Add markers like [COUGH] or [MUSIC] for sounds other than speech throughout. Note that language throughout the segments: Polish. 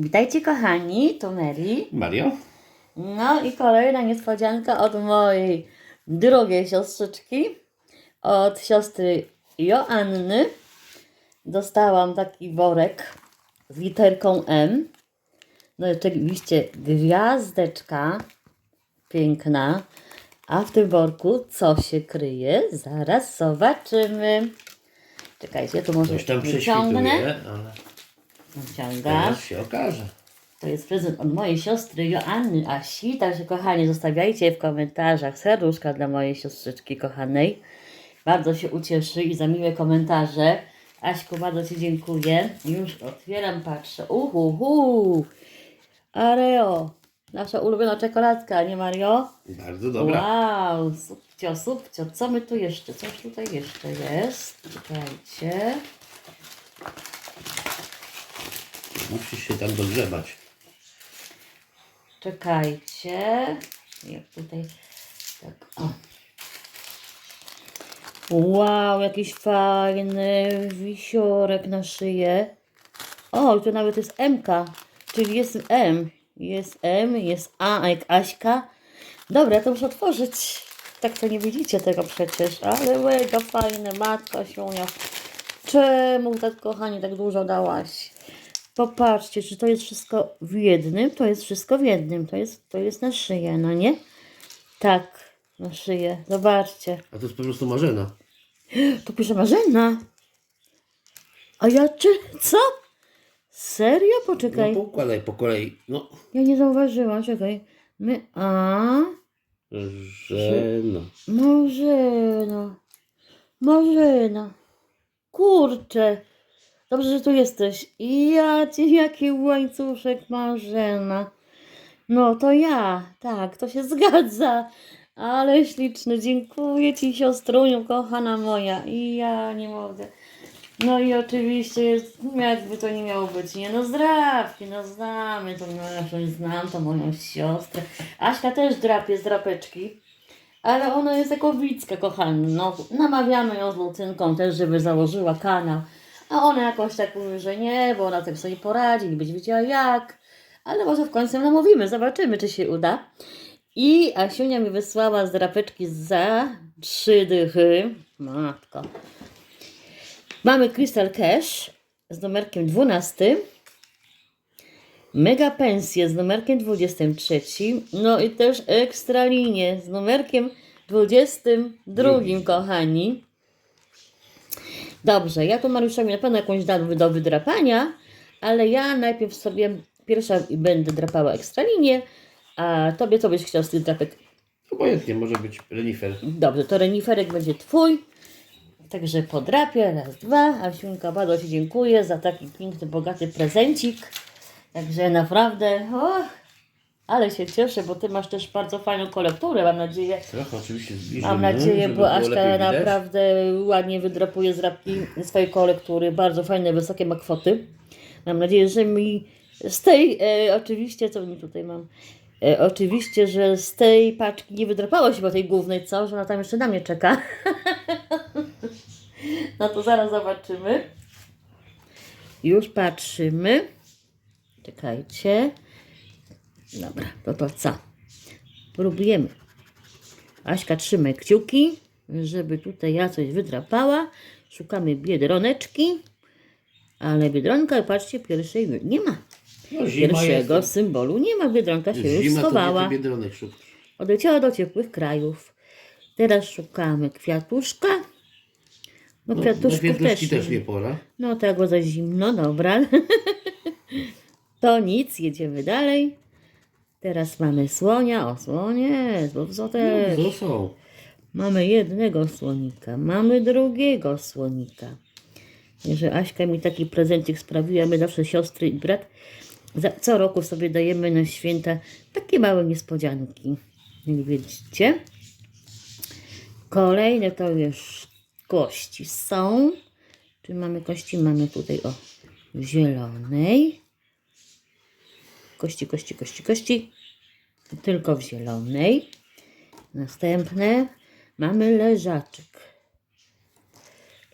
Witajcie kochani, to Mary. Mario? No i kolejna niespodzianka od mojej drugiej siostrzyczki, od siostry Joanny. Dostałam taki worek z literką M. No i oczywiście gwiazdeczka piękna. A w tym worku co się kryje? Zaraz zobaczymy. Czekajcie, tu może Coś tam wyciągnę. ale Teraz się okaże. To jest prezent od mojej siostry Joanny Asi. Także kochani, zostawiajcie w komentarzach serduszka dla mojej siostrzyczki kochanej. Bardzo się ucieszy i za miłe komentarze. Aśku, bardzo Ci dziękuję. Już otwieram, patrzę. Uhu, Areo. Nasza ulubiona czekoladka, nie Mario? Bardzo dobra. Wow, subcio, subcio. Co my tu jeszcze? Coś tutaj jeszcze jest. Czekajcie. Musisz się tam dogrzebać. Czekajcie. Jak tutaj. Tak. O. Wow, jakiś fajny wisiorek na szyję. O, to nawet jest MK, czyli jest M. Jest M, jest A, jak Aśka. Dobra, to muszę otworzyć. Tak to nie widzicie tego przecież, ale mega fajne, matka Siunia. Czemu tak kochani tak dużo dałaś? Popatrzcie, czy to jest wszystko w jednym? To jest wszystko w jednym. To jest, to jest na szyję, no nie? Tak, na szyję. Zobaczcie. A to jest po prostu marzena. [GASPS] To pisze Marzena. A ja czy... Co? Serio? No Poczekaj. poukładaj po kolei. No, Ja nie zauważyłam, czekaj. My... A... żena. Marzyna. Marzyna. Kurczę. Dobrze, że tu jesteś. Ja ci jaki łańcuszek Marzena. No to ja. Tak, to się [LAUGHS] zgadza. Ale śliczny. Dziękuję ci siostruniu, kochana moja. I ja nie mogę. No i oczywiście jest, jakby to nie miało być, nie no zdrawki, no znamy to naszą, znam to moją siostrę. Aśka też drapie z drapeczki. Ale ona jest ekowicka, kochana. No, namawiamy ją z Lucynką też, żeby założyła kanał. A ona jakoś tak mówi, że nie, bo ona tak sobie poradzi, nie będzie wiedziała jak. Ale może w końcu namówimy, zobaczymy, czy się uda. I Asiunia mi wysłała z drapeczki za trzy dychy. Matko. Mamy Crystal Cash z numerkiem 12. Mega Pensję z numerkiem 23. No i też Ekstra Linie z numerkiem 22, kochani. Dobrze, ja tu Mariuszowi na pewno jakąś dam do wydrapania, ale ja najpierw sobie pierwsza będę drapała Ekstra Linię, a tobie co byś chciał z tych drapek? Obojętnie może być renifer. Dobrze, to reniferek będzie twój. Także podrapię, raz, dwa. Asiunka, bardzo Ci dziękuję za taki piękny, bogaty prezencik. Także naprawdę, och, ale się cieszę, bo Ty masz też bardzo fajną kolekturę, mam nadzieję. Trochę oczywiście zbliżymy. Mam nadzieję, żeby bo Aśka lepiej widać. naprawdę ładnie wydrapuje z rapki swojej kolektury. Bardzo fajne, wysokie ma kwoty. Mam nadzieję, że mi z tej, e, oczywiście, co mi tutaj mam, e, oczywiście, że z tej paczki nie wydrapało się po tej głównej, co? Że ona tam jeszcze na mnie czeka. [LAUGHS] no to zaraz zobaczymy. Już patrzymy. Czekajcie. Dobra, to to co? Próbujemy. Aśka, trzymaj kciuki, żeby tutaj ja coś wydrapała. Szukamy biedroneczki, ale biedronka, patrzcie, pierwszej nie ma. No, Pierwszego jest. symbolu nie ma. Biedronka się już Zima schowała. Odleciała do ciepłych krajów. Teraz szukamy kwiatuszka. No, No, też, też, też nie pora. No tak, bo za zimno, dobra. [LAUGHS] to nic, jedziemy dalej. Teraz mamy słonia. O, słonie, bo co też. Są. Mamy jednego słonika, mamy drugiego słonika. Że Aśka mi taki prezencik sprawiła, my zawsze siostry i brat za, co roku sobie dajemy na święta takie małe niespodzianki. Jak widzicie. Kolejne to już kości są. Czy mamy kości? Mamy tutaj o zielonej. Kości, kości, kości, kości. Tylko w zielonej. Następne mamy leżaczek.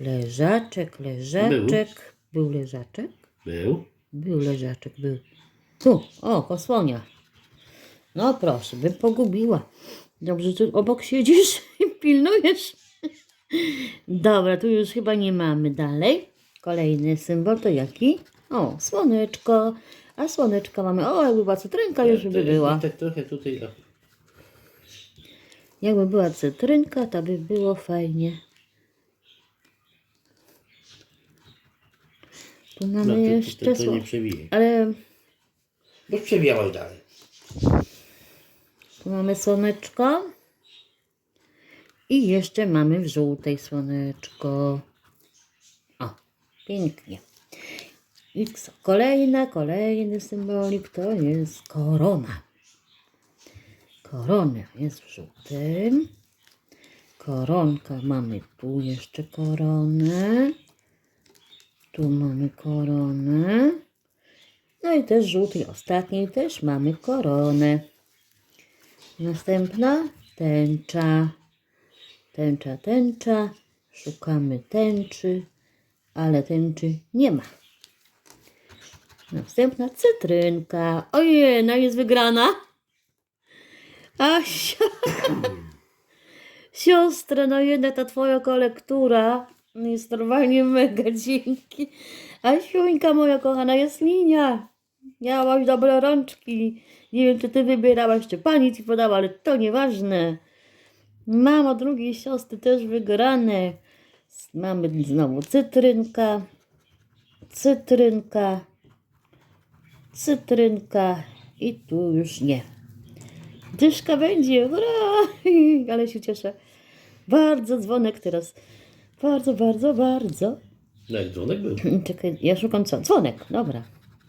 Leżaczek, leżaczek. Był leżaczek? Był. Był leżaczek, był. Tu, o, kosłonia. No proszę, bym pogubiła. Dobrze, tu obok siedzisz i pilnujesz. Dobra, tu już chyba nie mamy dalej. Kolejny symbol to jaki? O, słoneczko. A słoneczka mamy. O, jakby była cytrynka, już by była. Tak trochę tutaj. Jakby była cytrynka, to by było fajnie. Tu No, mamy to, jeszcze to, to sło- nie przewijaj. Ale Bo przewijałaś dalej. tu mamy słoneczko. I jeszcze mamy w żółtej słoneczko. O, pięknie. I co? Kolejna, kolejny symbolik to jest korona. Korona jest w żółtym. Koronka mamy tu jeszcze koronę. Tu mamy koronę. No i też żółtej ostatniej też mamy koronę. Następna tęcza. Tęcza, tęcza. Szukamy tęczy, ale tęczy nie ma. Następna cytrynka. Ojej, no jest wygrana. Asia. Siostra, no jednak ta twoja kolektura jest normalnie mega dzięki. Asiuńka moja kochana, jest linia. Miałaś dobre rączki. Nie wiem, czy ty wybierałaś, czy pani ci podała, ale to nieważne. Mama drugiej siostry też wygrane. Mamy znowu cytrynka, cytrynka, cytrynka i tu już nie. Dyszka będzie, hurra! [LAUGHS] Ale się cieszę. Bardzo dzwonek teraz. Bardzo, bardzo, bardzo. No jak dzwonek był. [CLEARS THROAT] Czekaj, ja szukam co? Dzwonek, dobra.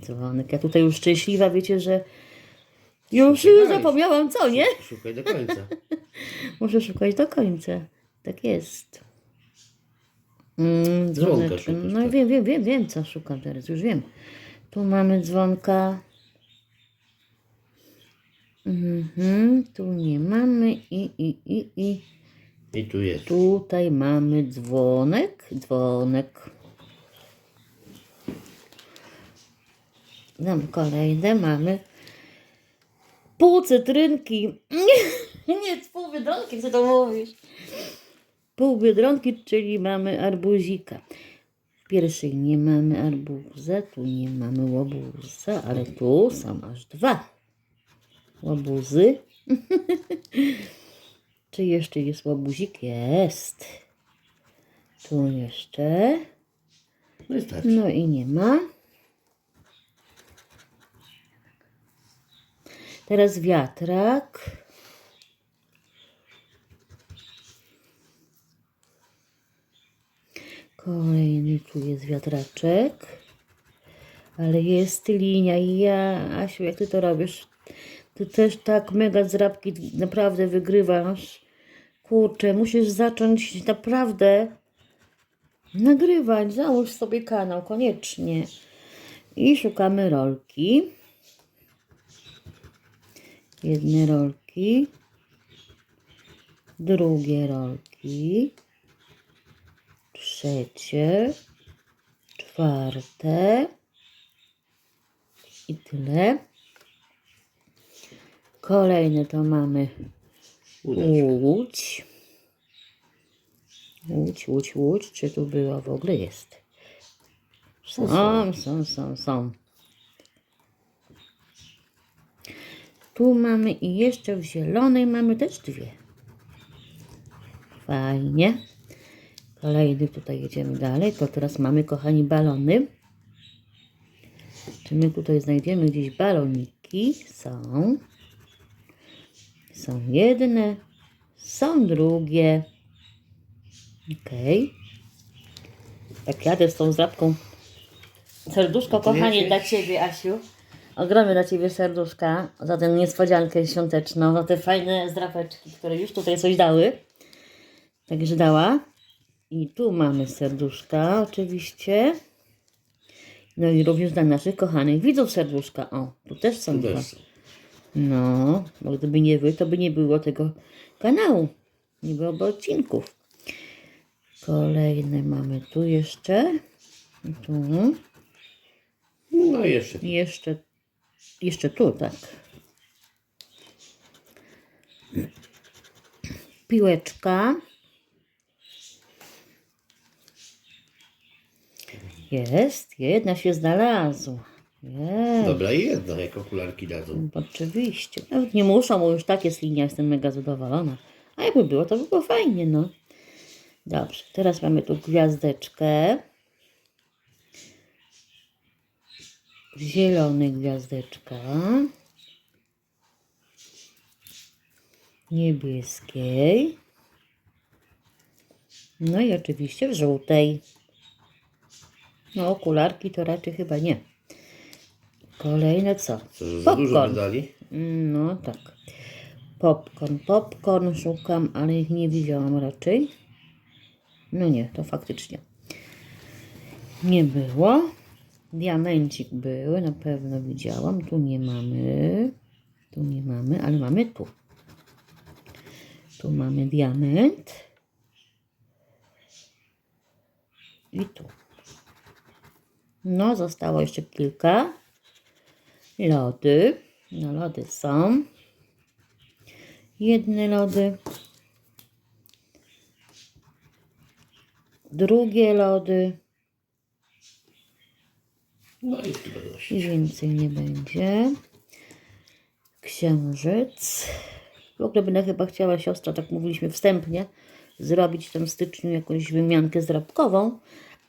Dzwonek. Ja tutaj już szczęśliwa, wiecie, że już Szukaj. zapomniałam co, nie? Szukaj do końca. [LAUGHS] Muszę szukać do końca. Tak jest. Mm, dzwoneczek. No tak. wiem, wiem, wiem, wiem co szukam teraz, już wiem. Tu mamy dzwonka. Mhm, tu nie mamy i, i, i, i. I tu jest. Tutaj mamy dzwonek, dzwonek. No, kolejne mamy pół cytrynki. Nie, [LAUGHS] nie, pół biedronki, co to mówisz? Pół biedronki, czyli mamy arbuzika. Pierwszej nie mamy arbuza, tu nie mamy łobuza, ale tu są aż dwa łobuzy. [LAUGHS] Czy jeszcze jest łobuzik? Jest. Tu jeszcze. No i starczy. No i nie ma. Teraz wiatrak. Kolejny tu jest wiatraczek. Ale jest linia. Ja, Asiu, jak ty to robisz? Ty też tak mega z rabki naprawdę wygrywasz. Kurczę, musisz zacząć naprawdę nagrywać. Załóż sobie kanał, koniecznie. I szukamy rolki. Jedne rolki. Drugie rolki. Trzecie. Czwarte. I tyle. Kolejne to mamy. Łódź. Łódź, łódź, łódź. Czy tu była w ogóle? Jest. Są, są, są, są. Tu mamy i jeszcze w zielonej mamy też dwie. Fajnie. Kolejny tutaj jedziemy dalej. To teraz mamy, kochani, balony. Czy my tutaj znajdziemy gdzieś baloniki? Są. Są jedne, są drugie. Okej. Tak jadę z tą zapką. Serduszko, kochanie, dla Ciebie, Asiu. Ogromnie dla Ciebie serduszka za tę niespodziankę świąteczną, za te fajne zdrapeczki, które już tutaj coś dały. Także dała. I tu mamy serduszka oczywiście. No i również dla naszych kochanych widzów serduszka. O, tu też są dwa. No, bo gdyby nie wy, to by nie było tego kanału. Nie byłoby odcinków. Kolejne mamy tu jeszcze. Tu. No i jeszcze. Jeszcze Jeszcze tu, tak. Piłeczka. Jest, jedna się znalazła. Jest. Dobra, i jedno, jak okularki dadzą. Oczywiście. Nawet nie muszą, bo już tak jest linia, jestem mega zadowolona. A jakby było, to by było fajnie, no. Dobrze, teraz mamy tu gwiazdeczkę. Zielony gwiazdeczka. Niebieskiej. No i oczywiście w żółtej. No okularki to raczej chyba nie. Kolejne co? Co, że za dużo Popcorn. wydali? No tak. Popcorn, popcorn szukam, ale ich nie widziałam raczej. No nie, to faktycznie. Nie było. Diamencik był, na pewno widziałam. Tu nie mamy. Tu nie mamy, ale mamy tu. Tu mamy diament. I tu. No, zostało jeszcze kilka. Lody. No, lody są. Jedne lody. Drugie lody. No i chyba dość. I więcej nie będzie. Księżyc. W ogóle będę chyba chciała siostra, tak mówiliśmy wstępnie, zrobić w tym styczniu jakąś wymiankę zrabkową,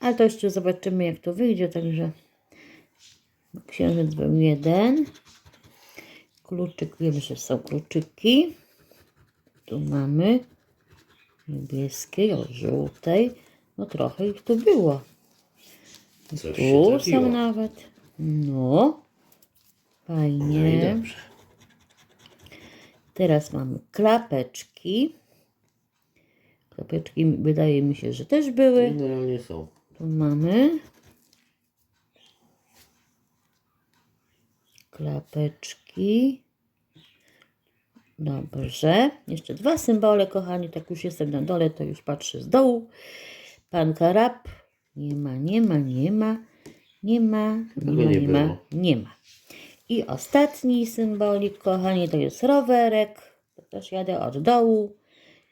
ale to jeszcze zobaczymy jak to wyjdzie, także księżyc był jeden. Kluczyk, wiem, że są kluczyki. Tu mamy niebieskiej, o żółtej. No trochę ich tu było. Coś Tu są nawet. No. No Fajnie. dobrze. Teraz mamy klapeczki. Klapeczki wydaje mi się, że też były. Generalnie są. Tu mamy klapeczki. Dobrze. Jeszcze dwa symbole, kochani. Tak już jestem na dole, to już patrzę z dołu. Pan Karab. Nie ma, nie ma, nie ma. Nie ma, nie ma, nie ma, nie ma. I ostatni symbolik, kochani, to jest rowerek. To też jadę od dołu.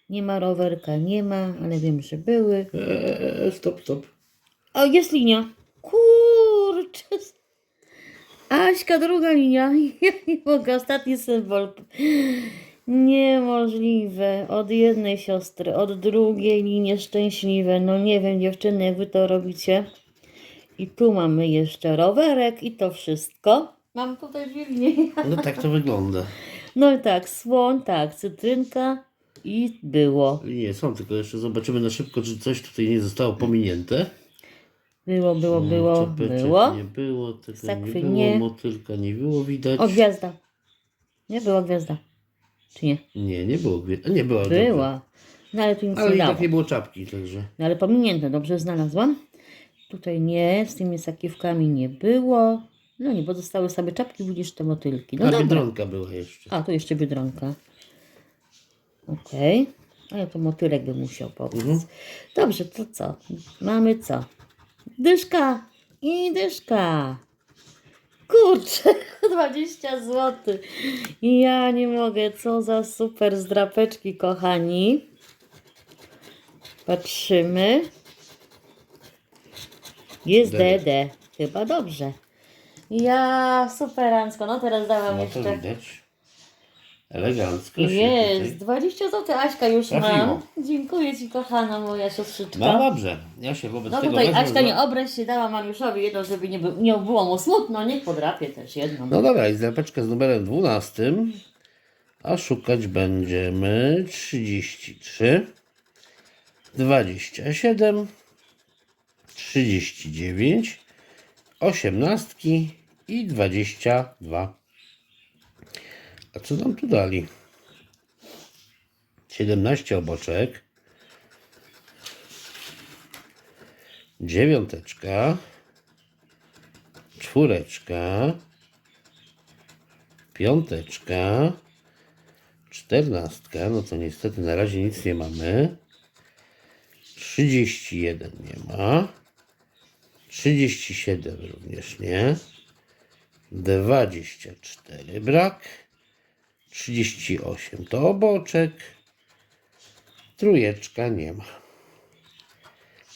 Nie ma rowerka, nie ma, ale wiem, że były. Eee, stop, stop. O, jest linia. Kurczę. Aśka, druga linia. [LAUGHS] Ja nie mogę. Ostatni symbol. Niemożliwe. Od jednej siostry, od drugiej linie szczęśliwe. No nie wiem, dziewczyny, jak wy to robicie. I tu mamy jeszcze rowerek i to wszystko. Mam tutaj dwie linie. [LAUGHS] No tak to wygląda. No i tak, słoń, tak, cytrynka i było. Nie, są, tylko jeszcze zobaczymy na szybko, czy coś tutaj nie zostało pominięte. Było, było, było, Czapeczek było. Nie było, tego Sakwy nie było, nie. motylka nie było widać. O, gwiazda. Nie była gwiazda. Czy nie? Nie, nie było gwiazdy. Nie była. Była. No ale tu nic Ale nie i dało. tak nie było czapki, także. No ale pominięte, dobrze znalazłam. Tutaj nie, z tymi sakiewkami nie było. No nie, bo zostały sobie czapki, widzisz te motylki. No A dobra. biedronka była jeszcze. A, tu jeszcze biedronka. Okej. Ale to motylek by musiał pomóc. Mhm. Dobrze, to co? Mamy co? Dyszka i dyszka. Kurczę, [LAUGHS] 20 zł. Ja nie mogę, co za super zdrapeczki, kochani. Patrzymy. Jest DD. DD. Chyba dobrze. Ja, superancko. No teraz dałam No to jeszcze. widać. Elegancko się Jest, tutaj. 20 zł Aśka już Trafiło. mam. Dziękuję Ci kochana moja siostrzyczka. No dobrze. Ja się wobec No tego tutaj wezmę Aśka za- nie obraź się, dała Mariuszowi jedną, żeby nie, by, nie było mu smutno, niech podrapie też jedną. No dobra, i zdrapeczkę z numerem 12. A szukać będziemy 33, 27, 39, 18 i 22. A co nam tu dali? 17 oboczek. Dziewiąteczka. Czwóreczka. Piąteczka. Czternastka. No to niestety na razie nic nie mamy. 31 nie ma. 37 również nie. 24 brak, 38 to oboczek, trójeczka nie ma.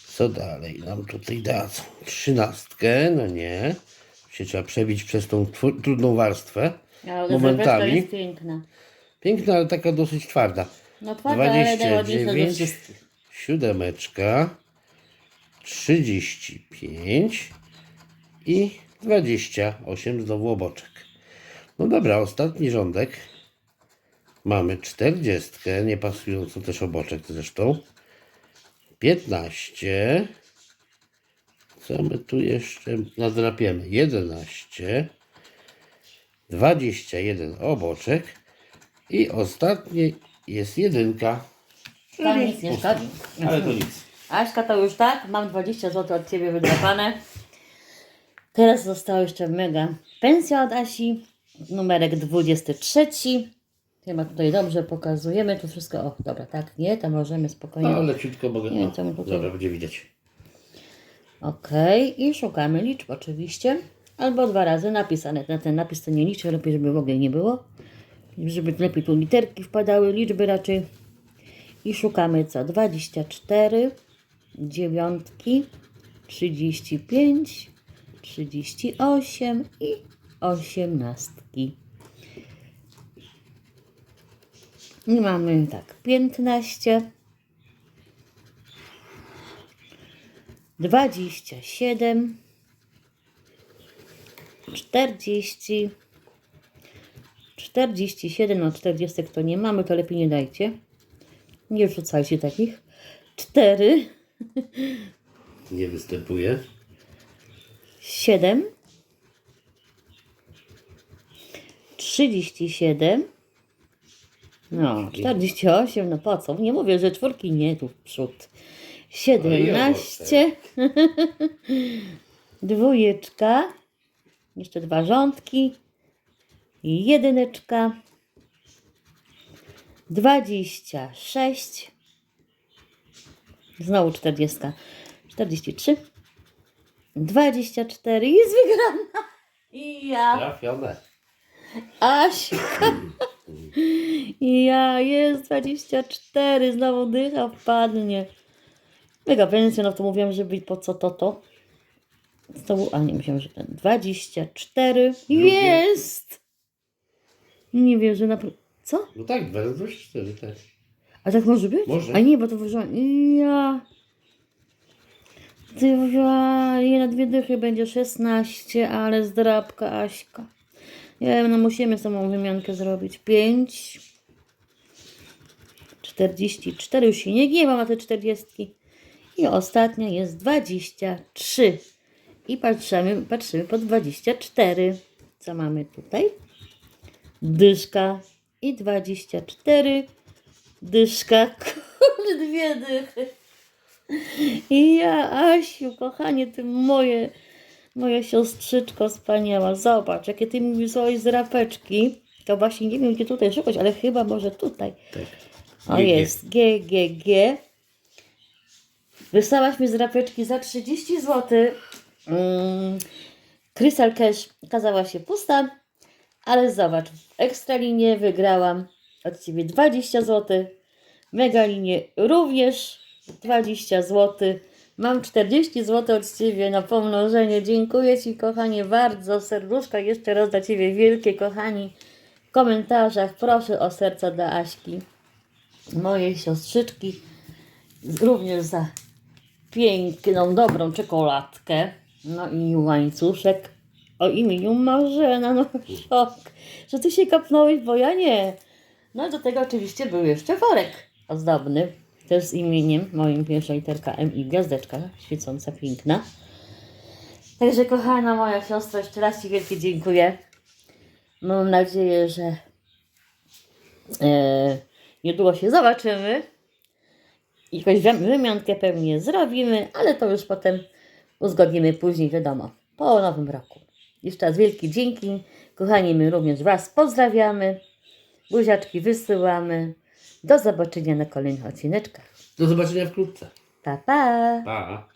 Co dalej nam tutaj dadzą? Trzynastkę, no nie. Się trzeba przebić przez tą trudną warstwę. Ale Momentami. Jest piękna. Piękna, ale taka dosyć twarda. No twarda, ale najładniejsza ze 29, wszystkich. siódemeczka, 35 i 28 znowu oboczek. No dobra, ostatni rządek. Mamy 40, nie pasującą też oboczek zresztą. 15. Co my tu jeszcze nadrapiemy? 11. 21 oboczek. I ostatni jest jedynka. To nic nie szkodzi. Ale to nic. Aśka to już tak, mam 20 zł od Ciebie wydrapane. Teraz zostało jeszcze mega pensja od Asi, numerek 23. Chyba tutaj dobrze pokazujemy, tu wszystko, o dobra, tak, nie, to możemy spokojnie. No, leciutko mogę. Nie, No, co my tutaj- dobra, będzie widać. Okej, i szukamy liczb oczywiście. Albo dwa razy napisane. Na ten napis to nie liczę, lepiej, żeby w ogóle nie było. Żeby lepiej tu literki wpadały, liczby raczej. I szukamy co? 24, dziewiątki, 35, 38 i osiemnastki. I mamy tak, 15, 27, 40, 47, no 40 to nie mamy, to lepiej nie dajcie. Nie wrzucajcie takich. 4, Nie występuje. 7, 37, no 48, no po co? Nie mówię, że czwórki nie tu w przód. 17, [LAUGHS] dwójeczka, jeszcze dwa rządki, jedyneczka, 26, znowu 40, 43, 24 i jest wygrana. I ja, Trafione. Aśka. [CLEARS THROAT] Ja, jest 24, znowu dycha wpadnie. Mega pensja, no to mówiłam, że być po co to to. Znowu, a nie, myślałam, że ten 24. Jest! Nie wierzę, naprawdę. Co? No tak, 2 razy 24 też. A tak może być? Może. A nie, bo to wyszło. Ja. Ty ja, na dwie dychy będzie 16, ale zdrabka Aśka. Nie no musimy samą wymiankę zrobić. 5. 44, już się nie gniewam na te 40. I ostatnia jest 23. I patrzymy, patrzymy po 24. Co mamy tutaj? Dyszka i 24 dyszka, [LAUGHS] kurde, dwie dychy. I ja, Asiu, kochanie, ty moje, moja siostrzyczko wspaniała, zobacz, jakie ty mi wysłałeś z rapeczki. To właśnie nie wiem, gdzie tutaj szukać, ale chyba może tutaj. Tak. O, jest, G, G, G. Wysłałaś mi z rapeczki za 30 zł. Mm, Crystal Cash okazała się pusta, ale zobacz, w Ekstralinie wygrałam od Ciebie 20 zł. Megalinie również 20 zł. Mam 40 zł od Ciebie na pomnożenie. Dziękuję Ci, kochanie, bardzo. Serduszka jeszcze raz dla Ciebie wielkie, kochani. W komentarzach proszę o serca dla Aśki mojej siostrzyczki również za piękną, dobrą czekoladkę. No i łańcuszek o imieniu Marzena. No szok, że ty się kapnąłeś, bo ja nie. No do tego oczywiście był jeszcze worek ozdobny. Też z imieniem moim pierwsza literka M i gwiazdeczka świecąca, piękna. Także kochana moja siostra, jeszcze raz Ci wielkie dziękuję. Mam nadzieję, że e, niedługo się zobaczymy. Jakąś wy- wymiankę pewnie zrobimy, ale to już potem uzgodnimy później, wiadomo, po nowym roku. Jeszcze raz wielkie dzięki. Kochani, my również Was pozdrawiamy. Buziaczki wysyłamy. Do zobaczenia na kolejnych odcineczkach. Do zobaczenia wkrótce. Pa, pa! Pa.